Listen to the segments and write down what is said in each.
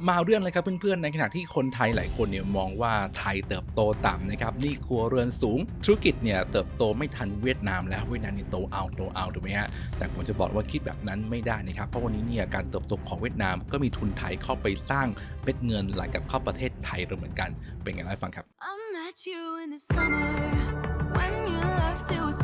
มาเรื่องเลยครับเพื่อนๆ ในขณะที่คนไทยหลายคนเนี่ยมองว่าไทยเติบโตต่ำนะครับนี่ครัวเรือนสูง ธุรกิจเนี่ยเติบโตไม่ทันเวียดนามแล้วเวียดนามนี่โตเอาโตเอาถูกไหมฮะแต่ผมจะบอกว่าคิดแบบนั้นไม่ได้นะครับ เพราะวันนี้เนี่ยการเติบโตของเวียดนามก็มีทุนไทยเข้าไปสร้างเม็ดเงินไหลกับเข้าประเทศไทยเราเหมือนกัน เป็นไงเล่าให้ฟังครับ I met you in the summer when you left it was.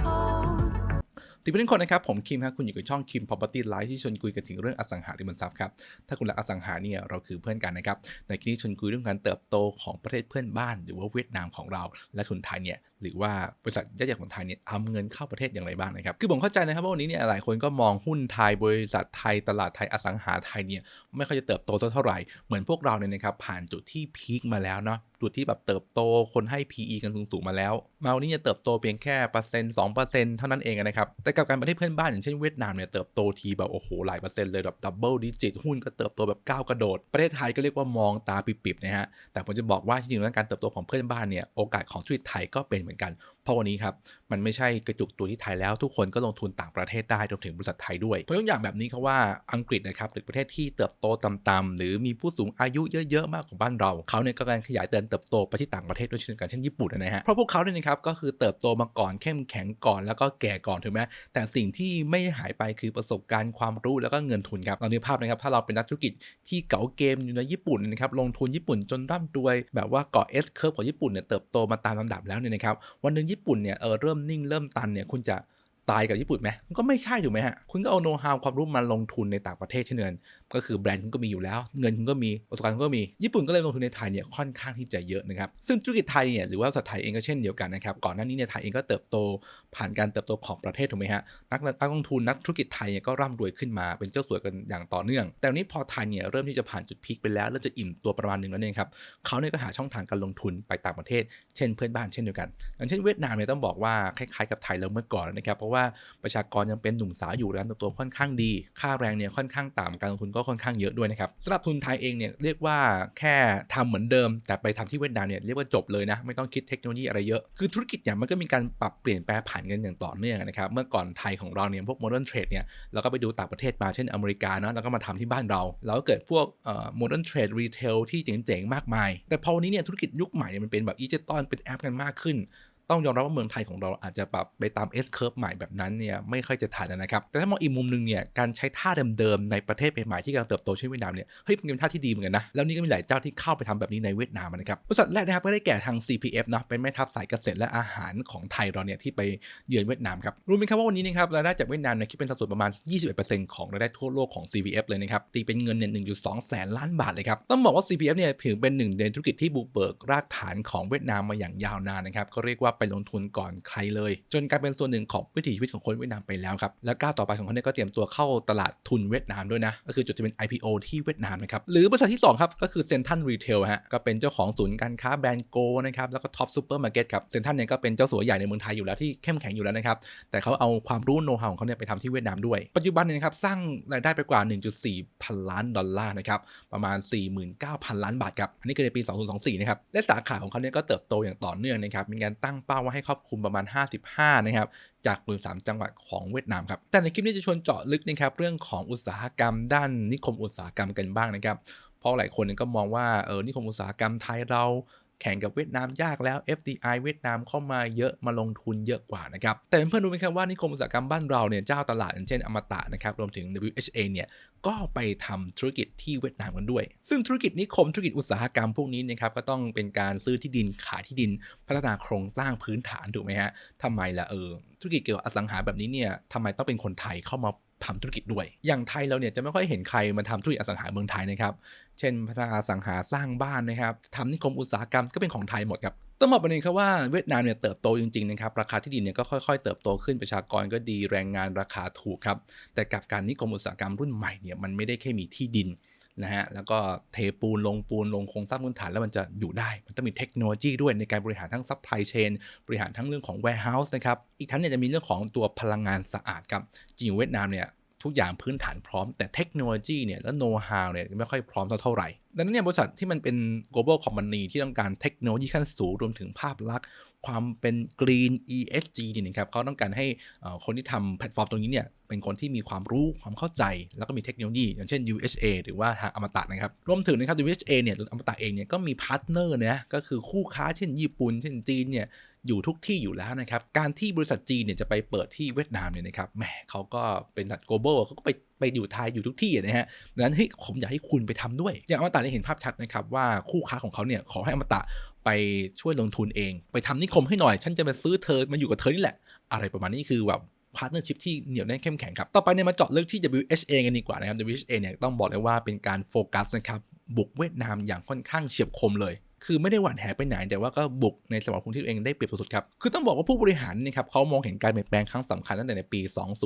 ติดเป็นคนนะครับ ผมคิมครับคุณอยู่กับช่องคิม Property Life ที่ชวนคุยกันถึงเรื่องอสังหาริมทรัพย์ครับ ถ้าคุณรักอสังหาเนี่ยเราคือเพื่อนกันนะครับในคลิปนี้ชวนคุยเรื่องการเติบโตของประเทศเพื่อนบ้าน หรือว่าเวียดนามของเรา และทุนไทยเนี่ย หรือว่าบริษัทยักษ์ใหญ่ของไทยเนี่ยทำเงินเข้าประเทศอย่างไรบ้างนะครับ คือผมเข้าใจนะครับว่าวันนี้เนี่ยหลายคนก็มองหุ้นไทยบริษัทไทยตลาดไทยอสังหาไทยเนี่ยไม่ค่อยจะเติบโตเท่าไหร่เหมือนพวกเราเนี่ยนะครับผ่านจุดที่พีคมาแล้วเนาะจุดที่แบบเติบโตคนให้ PE กันสูงๆมาแล้ว มาวันนี้เนี่ยเติบโตเพียงแค่เปอร์เซ็นต์สองเปอร์เซ็นต์เท่านั้นเองนะครับ แต่กับการประเทศเพื่อนบ้านอย่างเช่นเวียดนามเนี่ยเติบโตทีแบบโอ้โหหลายเปอร์เซ็นต์เลยแบบดับเบิลดิจิตหุ้นก็เติบโตแบบก้าวกระโดด ประเทศไทยก็เรียกว่ามองตาปิบๆนะฮะแต่ผมจะบอกว่าจริงๆแล้วการเติบโตของเพื่อนบ้านเนี่ยโอกาสของธุรกิจไทยก็เป็นเหมือนเหมือนกัน เพราะวันนี้ครับมันไม่ใช่กระจุกตัวที่ไทยแล้ว ทุกคนก็ลงทุนต่างประเทศได้รวมถึงบริษัทไทยด้วยผมยกอย่างแบบนี้ครับว่าอังกฤษนะครับหรือประเทศที่เติบโตต่ำๆหรือมีผู้สูงอายุเยอะๆมากกว่าบ้านเราเขาเนี่ยก็กำลังขยายเตินเติบโตไปที่ต่างประเทศด้วยเช่นกันเช่นญี่ปุ่นนะฮะเพราะพวกเขาเนี่ยนะครับก็คือเติบโตมาก่อนเข้มแข็งก่อนแล้วก็แก่ก่อนถูกไหมแต่สิ่งที่ไม่หายไปคือประสบการณ์ความรู้แล้วก็เงินทุนครับเราดูภาพนะครับถ้าเราเป็นนักธุรกิจที่เก๋าเกมอยู่ในญี่ปุ่นนะครับลงทุนญี่ปุ่นจนร่ำรวย แบบว่าเกาะ S curve ของญี่ปุ่นเนี่ยเติบโตมาตามลำดับแล้วเนี่ยนะครับวันหนึ่งญี่ปุ่นเนี่ยเออเริ่มนิ่งเริ่มตันเนี่ยคุณจะ ตายกับญี่ปุ่นไหมมันก็ไม่ใช่ถูกไหมฮะ คุณก็เอาโน้ตฮาวความรู้มาลงทุนในต่างประเทศเช่นเดียวกันก็คือแบรนด์คุณก็มีอยู่แล้ว เงินคุณก็มีประสบการณ์คุณก็มี ญี่ปุ่นก็เลยลงทุนในไทยเนี่ยค่อนข้างที่จะเยอะนะครับ ซึ่งธุรกิจไทยเนี่ยหรือว่าบริษัทไทยเองก็เช่นเดียวกันนะครับ ก่อนหน้านี้เนี่ยไทยเองก็เติบโตผ่านการเติบโตของประเทศถูกไหมฮะ นักนักลงทุนนักธุรกิจไทยเนี่ยก็ร่ำรวยขึ้นมาเป็นเจ้าสัวกันอย่างต่อเนื่อง แต่วันนี้พอไทยเนี่ยเริ่มที่จะผ่านจุดพีคไปแล้วเริ่มจะอิ่มตัวประมาณหนึ่งแล้วเนี่ยครับเขาเนี่ยก็หาช่องทางการลงทุนไปต่างประเทศ เช่นเพื่อนบ้านเช่นเดียวกันอย่างเช่นเวียดนามเนี่ยต้องบอกว่าคล้ายๆกับไทยแล้วเมื่อก่อนนะครับเพราะว่าประชากรยังเป็นหนุ่มสาวอยู่การเติบโตค่อนข้างดี ค่าแรงเนี่ยค่อนข้างต่ำการลงทุนก็ค่อนข้างเยอะด้วยนะครับสำหรับทุนไทยเองเนี่ยเรียกว่าแค่ทำเหมือนเดิม แต่ไปทำที่เวียดนามเนี่ยเรียกว่าจบเลยนะไม่ต้องคิดเทคโนโลยีอะไรเยอะคือธุรกิจเนี่ยมันก็มีการปรับเปลี่ยนแปลผ่านกันอย่างต่อเนื่องนะครับเมื่อก่อนไทยของเราเนี่ยพวกโมเดิร์นเทรดเนี่ยเราก็ไปดูต่างประเทศมาเช่นอเมริกาเนาะแล้วก็มาทำที่บ้านเรา แล้วก็เกิดพวกเอ่อโมเดิร์นเทรดรีเทลที่เจ๋งๆมากมาย แต่พอวันนี้เนี่ยธุรกิจยุคใหม่เนี่ยมันเป็นแบบอีเจตอนเป็นแอปกันมากขึ้น ต้องยอมรับว่าเมืองไทยของเราอาจจะปรับไปตาม S curve ใหม่แบบนั้นเนี่ยไม่ค่อยจะทันนะครับ แต่ถ้ามองอีกมุมหนึงเนี่ยการใช้ท่าเดิมๆในประเทศใหม่ๆที่กำลังเติบโตเช่นเวียดนามเนี่ยเฮ้ยเป็นท่าที่ดีเหมือนกันนะแล้วนี่ก็มีหลายเจ้าที่เข้าไปทำแบบนี้ในเวียดนามนะครับบริษัทแรกนะครับก็ได้แก่ทาง CPF นะเป็นแม่ทัพสายเกษตรและอาหารของไทยเราเนี่ยที่ไปเยือนเวียดนามครับรู้ไหมครับว่าวันนี้นะครับรายได้จากเวียดนามเนี่ยคิดเป็นสัดส่วนประมาณ 21%ของรายได้ทั่วโลกของ CPF เลยนะครับตีเป็นเงินเนี่ย1.2 แสนล้านบาทเลยครับต้องบอกว่า CPF เนี่ยถือเป็นหนึ่งในธุรกิจที่บุกเบิกรากฐานของเวียดนามมาอย่างยาวนานนะครับก็เรียกว่าไปลงทุนก่อนใครเลย จนกลายเป็นส่วนหนึ่งของวิถีชีวิตของคนเวียดนามไปแล้วครับ และก้าวต่อไปของเขาเนี่ยก็เตรียมตัวเข้าตลาดทุนเวียดนามด้วยนะ ก็คือจดทะเบียน IPO ที่เวียดนามนะครับ หรือบริษัทที่สองครับ ก็คือเซนทันรีเทลฮะ ก็เป็นเจ้าของศูนย์การค้าแบรนด์โกนะครับ แล้วก็ท็อปซูเปอร์มาร์เก็ตครับ เซนทันเนี่ยก็เป็นเจ้าสัวใหญ่ในเมืองไทยอยู่แล้วที่เข้มแข็งอยู่แล้วนะครับ แต่เขาเอาความรู้โน้ตฮาวของเขาเนี่ยไปทำที่เวียดนามด้วย ปัจจุบันเนี่ยครับสร้างรายได้ไปกว่า 1.4 พันล้านดอลลาร์นะครับ ประมาณ 49,000 ล้านบาทครับ อันนี้คือในปี 2024 นะครับ และสาขาของเขาเนี่ยก็เติบโตอย่างต่อเนื่องนะครับ มีการตั้งเป้าว่าให้ครอบคลุมประมาณ 55 นะครับ จาก 13 จังหวัดของเวียดนามครับ แต่ในคลิปนี้จะชวนเจาะลึกนะครับเรื่องของอุตสาหกรรม ด้านนิคมอุตสาหกรรมกันบ้างนะครับ เพราะหลายคนก็มองว่าเออนิคมอุตสาหกรรมไทยเรา แข่งกับเวียดนามยากแล้ว FDI เวียดนามเข้ามาเยอะมาลงทุนเยอะกว่านะครับแต่เพื่อนๆรู้ไหมครับว่านิคมอุตสาหกรรมบ้านเราเนี่ยเจ้าตลาดอย่างเช่นอมตะนะครับรวมถึง WHA เนี่ยก็ไปทำธุรกิจที่เวียดนามกันด้วย ซึ่งธุรกิจนิคมธุรกิจอุตสาหกรรมพวกนี้นะครับก็ต้องเป็นการซื้อที่ดินขายที่ดิน พัฒนาโครงสร้างพื้นฐานถูกไหมฮะทำไมล่ะเออธุรกิจเกี่ยวกับอสังหาแบบนี้เนี่ยทำไมต้องเป็นคนไทยเข้ามา ทำธุรกิจด้วย อย่างไทยเราเนี่ยจะไม่ค่อยเห็นใครมาทำธุรกิจอสังหาเมืองไทยนะครับ เช่นพัฒนาสังหาสร้างบ้านนะครับทำนิคมอุตสาหกรรมก็เป็นของไทยหมดครับต้องบอกประเด็นครับว่าเวียดนามเนี่ยเติบโตจริงๆนะครับราคาที่ดินเนี่ยก็ค่อยๆ เติบโตขึ้นประชากรก็ดีแรงงานราคาถูกครับแต่กับการนิคมอุตสาหกรรมรุ่นใหม่เนี่ยมันไม่ได้แค่มีที่ดิน นะฮะแล้วก็เทปูนลงปูนลงโครงสร้างพื้นฐานแล้วมันจะอยู่ได้ มันต้องมีเทคโนโลยีด้วยในการบริหารทั้งซัพพลายเชนบริหารทั้งเรื่องของ warehouse นะครับอีกทั้งเนี่ยจะมีเรื่องของตัวพลังงานสะอาดครับจริงเวียดนามเนี่ยทุกอย่างพื้นฐานพร้อมแต่เทคโนโลยีเนี่ยและโน้ตฮาวเนี่ยไม่ค่อยพร้อมเท่าไหร่ ดังนั้นเนี่ยบริษัทที่มันเป็น global company ที่ต้องการเทคโนโลยีขั้นสูงรวมถึงภาพลักษณ์ ความเป็น green ESG เนี่ยนะครับเขาต้องการให้คนที่ทำแพลตฟอร์มตรงนี้เนี่ยเป็นคนที่มีความรู้ความเข้าใจ แล้วก็มีเทคโนโลยี อย่างเช่น UHA หรือว่าทางอมตะนะครับรวมถึงนะครับ UHA เนี่ยหรืออมตะเองเนี่ยก็มีพาร์ทเนอร์นะก็คือคู่ค้าเช่นญี่ปุ่น เช่นจีนเนี่ย อยู่ทุกที่อยู่แล้วนะครับ การที่บริษัทจีนเนี่ยจะไปเปิดที่เวียดนามเนี่ยนะครับแหมเขาก็เป็นบริษัท global เขาก็ไปไปอยู่ไทยอยู่ทุกที่นะฮะดังนั้นเฮ้ยผมอยากให้คุณไปทำด้วย อย่างอมตะได้เห็นภาพชัดนะครับว่าคู่ค้าของเขาเนี่ยขอให้อมตะไปช่วยลงทุนเอง ไปทำนิคมให้หน่อย ฉันจะมาซื้อเธอมาอยู่กับเธอนี่แหละ อะไรประมาณนี้คือแบบพาร์ทเนอร์ชิพที่เหนียวแน่นเข้มแข็งครับ ต่อไปเนี่ยมาเจาะลึกที่ WHA กันดีกว่านะครับ WHA เนี่ยต้องบอกเลยว่าเป็นการโฟกัสนะครับบุกเวียดนามอย่างค่อนข้างเฉียบคมเลย คือไม่ได้หวั่นแหไปไหน แต่ว่าก็บุกในสมรภูมิที่ตัวเองได้เปรียบสุดๆครับ คือต้องบอกว่าผู้บริหารเนะครับเขามองเห็นการเปลี่ยนแปลงครั้งสำคัญตั้งแต่ในปี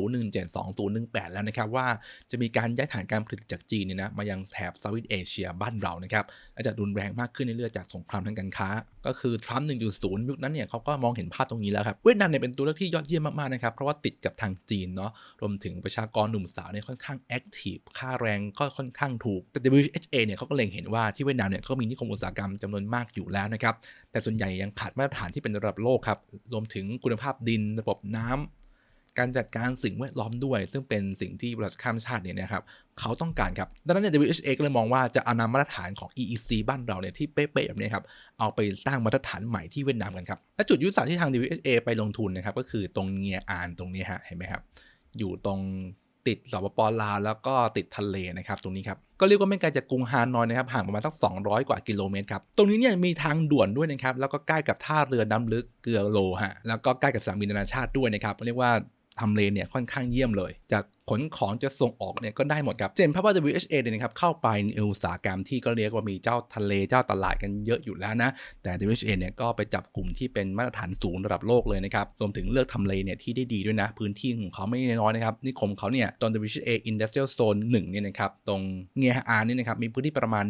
2017 2018 แล้วนะครับว่าจะมีการย้ายฐานการผลิตจากจีนเนี่ยนะมายังแถบเซาท์อีสเอเชียบ้านเรานะครับและจะรุนแรงมากขึ้นเรื่อยๆจากสงครามทางการค้า ก็คือทรัมป์1.0 ยุคนั้นเนี่ยเขาก็มองเห็นภาพตรงนี้แล้วครับเวียดนามเนี่ยเป็นตัวเลือกที่ยอดเยี่ยมมากๆนะครับเพราะว่าติดกับทางจีนเนาะรวมถึงประชากรหนุ่มสาวเนี่ยค่อนข้างแอคทีฟค่าแรงก็ค่อนข้างถูกแต่ WHA เนี่ยเขาก็เล็งเห็นว่าที่เวียดนามเนี่ยเขามีนิคมอุตสาหกรรมจำนวนมากอยู่แล้วนะครับ แต่ส่วนใหญ่ยังขาดมาตรฐานที่เป็นระดับโลกครับ รวมถึงคุณภาพดินระบบน้ำการจัดการสิ่งแวดล้อมด้วย ซึ่งเป็นสิ่งที่บริษัทข้ามชาติเนี่ยนะครับเขาต้องการครับ ดังนั้นเนี่ย WHA ก็เลยมองว่าจะเอานำมาตรฐานของ EEC บ้านเราเนี่ยที่เป๊ะๆแบบนี้ครับ เอาไปสร้างมาตรฐานใหม่ที่เวียดนามกันครับ และจุดยุทธศาสตร์ที่ทาง WHA ไปลงทุนนะครับก็คือตรงเงียอานตรงนี้ฮะ เห็นไหมครับ อยู่ตรง ติดสปปลาวแล้วก็ติดทะเลนะครับตรงนี้ครับก็เรียกว่าไม่ไกลจากกรุงฮานอยนะครับห่างประมาณสัก 200 กว่ากิโลเมตรครับตรงนี้เนี่ยมีทางด่วนด้วยนะครับแล้วก็ใกล้กับท่าเรือน้ำลึกเกลือโลฮะแล้วก็ใกล้กับสนามบินนานาชาติด้วยนะครับเรียกว่าทำเลเนี่ยค่อนข้างเยี่ยมเลย จาก ขนของจะส่งออกเนี่ยก็ได้หมดครับเจนภาพว่า WHA เนี่ยนะครับเข้าไปในอุตสาหกรรมที่ก็เรียกว่ามีเจ้าทะเลเจ้าตลาดกันเยอะอยู่แล้วนะแต่ WHA เนี่ยก็ไปจับกลุ่มที่เป็นมาตรฐานสูงระดับโลกเลยนะครับรวมถึงเลือกทำเลเนี่ยที่ได้ดีด้วยนะพื้นที่ของเขาไม่น้อยนะครับนิคมเขาเนี่ยตอน WHA Industrial Zone 1เนี่ยนะครับตรงเงียอาเนี่ยนะครับมีพื้นที่ประมาณ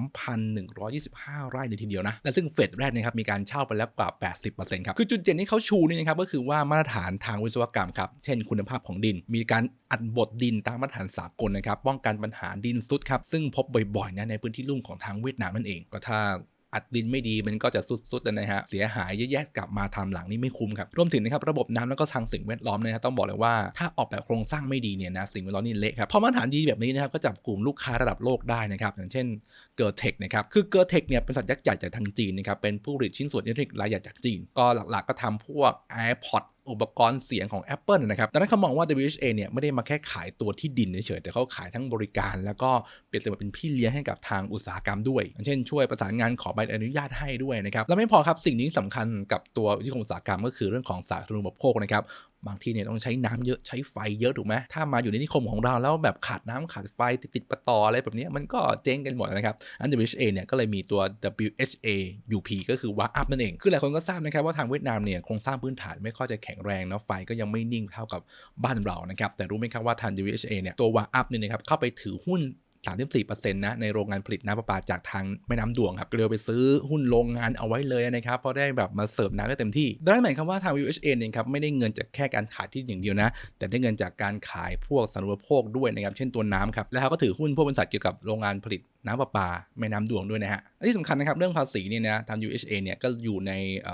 13,125 ไร่เลยทีเดียวนะและซึ่งเฟสแรกนะครับมีการเช่าไปแล้วกว่า 80%ครับคือจุดเด่นที่เขาชูนี่นะครับก็คือว่ามาตรฐานทางวิศวกรรมครับเช่น คุณภาพของดินมีการ อัดบดดินตามมาตรฐานสากลนะครับป้องกันปัญหาดินซุดครับซึ่งพบบ่อยๆนะในพื้นที่ลุ่มของทางเวียดนามนั่นเองก็ถ้าอัดดินไม่ดีมันก็จะสุดๆนะฮะเสียหายเยอะแยะกลับมาทำหลังนี่ไม่คุ้มครับรวมถึงนะครับระบบน้ำแล้วก็ทางสิ่งแวดล้อมนยนะครับต้องบอกเลยว่าถ้าออกแบบโครงสร้างไม่ดีเนี่ยนะสิ่งแวดล้อมนี่เละครับพราะมาตรฐานดีแบบนี้นะครับก็จับกลุ่มลูกค้าระดับโลกได้นะครับอย่างเช่นเกิร์เทคนะครับคือเกิร์เทคเนี่ยเป็นสัตว์ยักษ์ใหญ่จากทางจีนนะครับเป็นผู้ผลิตชิ้นส่วนอิเล็กทรอนิกส์รายใหญ่จากจีน ก็หลักๆก็ทำพวก AirPods อุปกรณ์เสียงของ Apple นะครับ ดังนั้นเขามองว่า WHA เนี่ยไม่ได้มาแค่ขายตัวที่ดินเฉยๆ แต่เขาขายทั้งบริการ แล้วก็เปรียบเสมือนเป็นพี่เลี้ยงให้กับทางอุตสาหกรรมด้วย เช่นช่วยประสานงานขอใบอนุญาตให้ด้วยนะครับ และไม่พอครับ สิ่งนี้สำคัญกับตัววิทยอุตสาหกรรมก็คือเรื่องของสาธารณูปโภคนะครับ บางทีเนี่ยต้องใช้น้ำเยอะใช้ไฟเยอะถูกไหมถ้ามาอยู่ในนิคมของเราแล้วแบบขาดน้ำขาดไฟติดติดปะตออะไรแบบนี้มันก็เจ๊งกันหมดนะครับอัน WHA เนี่ยก็เลยมีตัว WHA UP ก็คือ War Up นั่นเอง คือหลายคนก็ทราบนะครับว่าทางเวียดนามเนี่ยโครงสร้างพื้นฐานไม่ค่อยจะแข็งแรงเนาะไฟก็ยังไม่นิ่งเท่ากับบ้านเรานะครับแต่รู้ไหมครับว่าทาง WHA เนี่ยตัว War Up เนี่ยนะครับเข้าไปถือหุ้น 34%นะในโรงงานผลิตน้ำประปาจากทางแม่น้ำดวงครับก็เลยไปซื้อหุ้นโรงงานเอาไว้เลยนะครับเพราะได้แบบมาเสิร์ฟน้ำได้เต็มที่ดังนั้นหมายความว่าทาง UHA เนี่ยครับไม่ได้เงินจากแค่การขายที่อย่างเดียวนะ แต่ได้เงินจากการขายพวกสารุปโภคด้วยนะครับเช่นตัวน้ำครับแล้วเขาก็ถือหุ้นพวกบริษัทเกี่ยวกับโรงงานผลิต น้ำประปาแม่น้ำดวงด้วยนะฮะที่สำคัญนะครับเรื่องภาษีเนี่ยนะทาง UHA เนี่ยก็อยู่ใน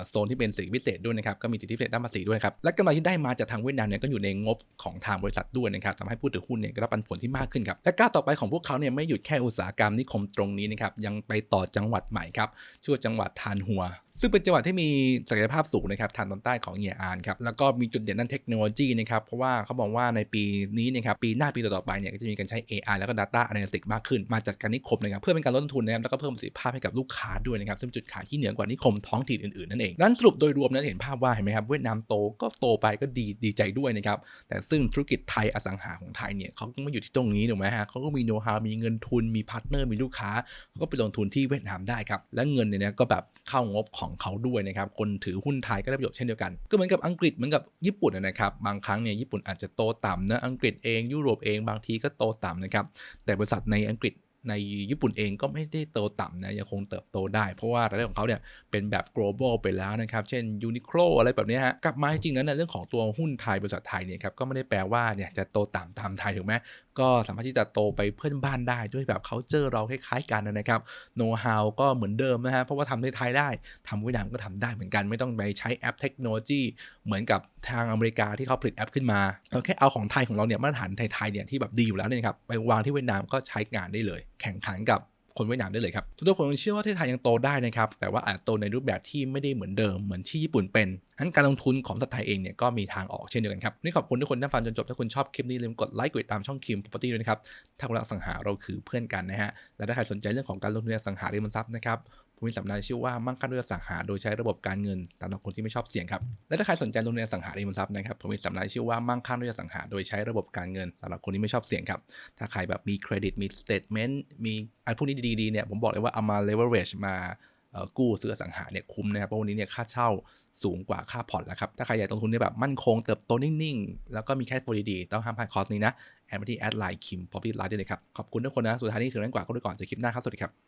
โซนที่เป็นสิทธิพิเศษด้วยนะครับก็มีสิทธิพิเศษด้านภาษีด้วยครับและกำไรที่ได้มาจากทางเวียดนามเนี่ยก็อยู่ในงบของทางบริษัทด้วยนะครับทำให้ผู้ถือหุ้นเนี่ยได้รับปันผลที่มากขึ้นครับและก้าวต่อไปของพวกเขาเนี่ยไม่หยุดแค่อุตสาหกรรมนิคมตรงนี้นะครับยังไปต่อจังหวัดใหม่ครับชื่อว่าจังหวัดทานหัว ซึ่งเป็นจังหวัดที่มีศักยภาพสูงนะครับทางตอนใต้ของเอียอานครับแล้วก็มีจุดเด่นด้านเทคโนโลยีนะครับเพราะว่าเขาบอกว่าในปีนี้นะครับปีหน้าปีต่อๆไปเนี่ยก็จะมีการใช้ AI แล้วก็ Data Analytics มากขึ้น มาจัดการนิคมนะครับเพื่อเป็นการลดต้นทุนนะครับแล้วก็เพิ่มประสิทธิภาพให้กับลูกค้าด้วยนะครับซึ่งจุดขายที่เหนือกว่านิคมท้องถิ่นอื่นๆนั่นเองนั้นสรุปโดยรวมนะเห็นภาพว่าเห็นไหมครับเวียดนามโตก็โตไปก็ดีดีใจด้วยนะครับแต่ซึ่งธุรกิจไทยอสังหาของไทยเนี่ยเขาก็ไม่อยู่ที่ตรงนี้ถูกไหมฮะเขาก็มีโน้ตฮาวมีเงินทุนมีพาร์ทเนอร์มีลูกค้าเขาก็ไปลงทุนที่เวียดนามได้ครับและเงินเนี่ยก็แบบเข้างบของเขาด้วยนะครับคนถือหุ้นไทยก็ได้ประโยชน์เช่นเดียวกัน ก็เหมือนกับอังกฤษเหมือนกับญี่ปุ่นนะครับบางครั้งเนี่ยญี่ปุ่นอาจจะโตต่ำนะอังกฤษเองยุโรปเองบางทีก็โตต่ำนะครับแต่บริษัทในอังกฤษในญี่ปุ่นเองก็ไม่ได้โตต่ำนะยังคงเติบโตได้ เพราะว่ารายได้ของเขาเนี่ยเป็นแบบ global ไปแล้วนะครับ เช่น Uniqlo อะไรแบบนี้ฮะกลับมาจริงๆแล้วในเรื่องของตัวหุ้นไทยบริษัทไทยเนี่ยครับก็ไม่ได้แปลว่าเนี่ยจะโตต่ำตามไทยถูกไหม ก็สามารถที่จะโตไปเพื่อนบ้านได้ด้วยแบบเขาเจอเราคล้ายๆกันนะครับโน้ตฮาวก็เหมือนเดิมนะฮะเพราะว่าทำในไทยได้ทำเวียดนามก็ทำได้เหมือนกันไม่ต้องไปใช้แอปเทคโนโลยีเหมือนกับทางอเมริกาที่เขาผลิตแอปขึ้นมาเราแค่เอาของไทยของเราเนี่ยมาตรฐานไทยๆเนี่ยที่แบบดีอยู่แล้วเนี่ยครับไปวางที่เวียดนามก็ใช้งานได้เลย แข่งขันกับ คนเวียดนามได้เลยครับทุกคนเชื่อว่าประเทศไทยยังโตได้นะครับแต่ว่าอาจโตในรูปแบบที่ไม่ได้เหมือนเดิมเหมือนที่ญี่ปุ่นเป็นนั้นการลงทุนของสัตว์ไทยเองเนี่ยก็มีทางออกเช่นเดียวกันครับนี่ขอบคุณทุกคนที่ฟังจนจบถ้าคุณชอบคลิปนี้ลืมกดไลค์กดติดตามช่องคิม property ด้วยนะครับถ้าคุณรักสังหาเราคือเพื่อนกันนะฮะและถ้าใครสนใจเรื่องของการลงทุนในสังหาริมทรัพย์นะครับ ผมมีสัมมนาชื่อว่ามั่งคั่งด้วยอสังหา โดยใช้ระบบการเงินสำหรับคนที่ไม่ชอบเสี่ยงครับ และถ้าใครสนใจลงทุนในสังหาริมทรัพย์นะครับผมมีสัมมนาชื่อว่ามั่งคั่งด้วยอสังหา โดยใช้ระบบการเงินสำหรับคนที่ไม่ชอบเสี่ยงครับ ถ้าใครแบบมีเครดิตมีสเตทเมนต์มีอะไรพวกนี้ดีๆเนี่ยผมบอกเลยว่าเอามา leverage มากู้ซื้อสังหาเนี่ยคุ้มนะครับเพราะวันนี้เนี่ยค่าเช่าสูงกว่าค่าผ่อนแล้วครับ ถ้าใครอยากลงทุนในแบบมั่นคงเติบโตนิ่งๆ แล้วก็มีแค่โปรดีๆ ต้องห้ามพลาดคอร์สนี้นะ แอดมาที่แอดไลน์คิมพอพี่ไลน์ได้เลยครับ ขอบคุณทุกคนนะ สุดท้ายนี้ถึงแรงกว่าก็ด้วยก่อนจอคลิปหน้าครับ สวัสดีครับ